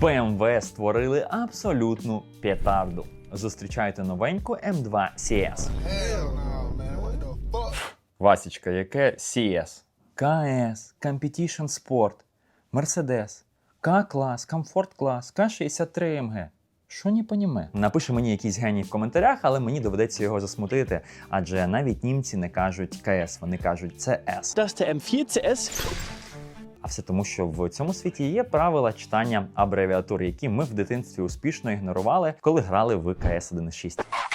BMW створили абсолютну петарду. Зустрічайте новеньку M2 CS. Васічка, яке CS? КС, Competition Sport, Mercedes, К-клас, Comfort клас, К63 МГ. Що не поніме? Напиши мені якийсь геній в коментарях, але мені доведеться його засмутити. Адже навіть німці не кажуть КС, вони кажуть CS. Das der M4 CS. А все тому, що в цьому світі є правила читання абревіатур, які ми в дитинстві успішно ігнорували, коли грали в КС 1.6.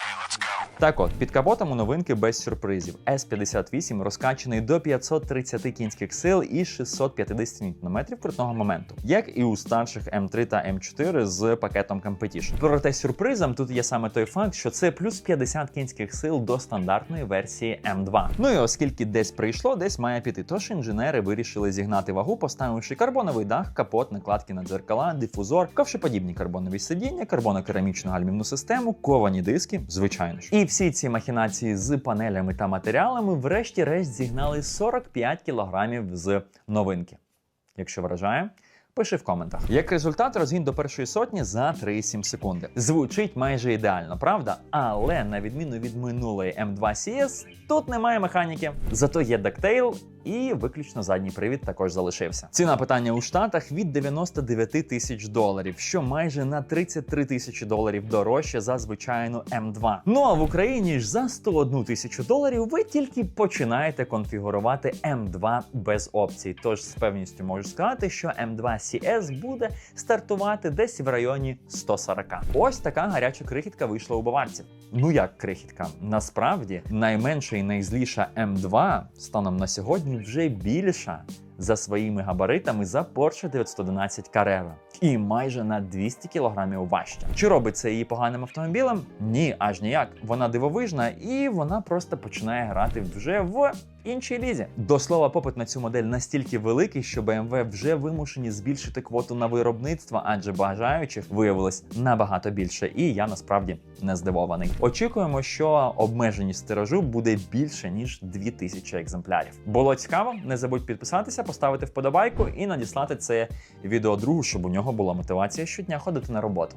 Так от, під капотом у новинки без сюрпризів. S58 розкачаний до 530 кінських сил і 650 Нм крутного моменту, як і у старших М3 та М4 з пакетом Competition. Проте сюрпризом тут є саме той факт, що це плюс 50 кінських сил до стандартної версії М2. Ну і оскільки десь прийшло, десь має піти. Тож інженери вирішили зігнати вагу, поставивши карбоновий дах, капот, накладки на дзеркала, дифузор, ковшеподібні карбонові сидіння, карбонокерамічну гальмівну систему, ковані диски, звичайно ж. І всі ці махінації з панелями та матеріалами, врешті-решт, зігнали 45 кілограмів з новинки. Якщо вражає, пиши в коментах. Як результат, розгін до першої сотні за 3,7 секунди. Звучить майже ідеально, правда? Але на відміну від минулої M2 CS, тут немає механіки. Зато є дактейл і виключно задній привід також залишився. Ціна питання у Штатах від 99 тисяч доларів, що майже на 33 тисячі доларів дорожче за звичайну M2. Ну а в Україні ж за 101 тисячу доларів ви тільки починаєте конфігурувати M2 без опцій. Тож з певністю можу сказати, що M2 CS буде стартувати десь в районі 140. Ось така гаряча крихітка вийшла у баварців. Ну як крихітка? Насправді найменша і найзліша М2 станом на сьогодні вже більша за своїми габаритами за Porsche 911 Carrera. І майже на 200 кілограмів важча. Чи робить це її поганим автомобілем? Ні, аж ніяк. Вона дивовижна і вона просто починає грати вже в іншій лізі. До слова, попит на цю модель настільки великий, що BMW вже вимушені збільшити квоту на виробництво, адже бажаючих виявилось набагато більше. І я насправді не здивований. Очікуємо, що обмеженість тиражу буде більше ніж 2000 екземплярів. Було цікаво? Не забудь підписатися, поставити вподобайку і надіслати це відео другу, щоб у нього була мотивація щодня ходити на роботу.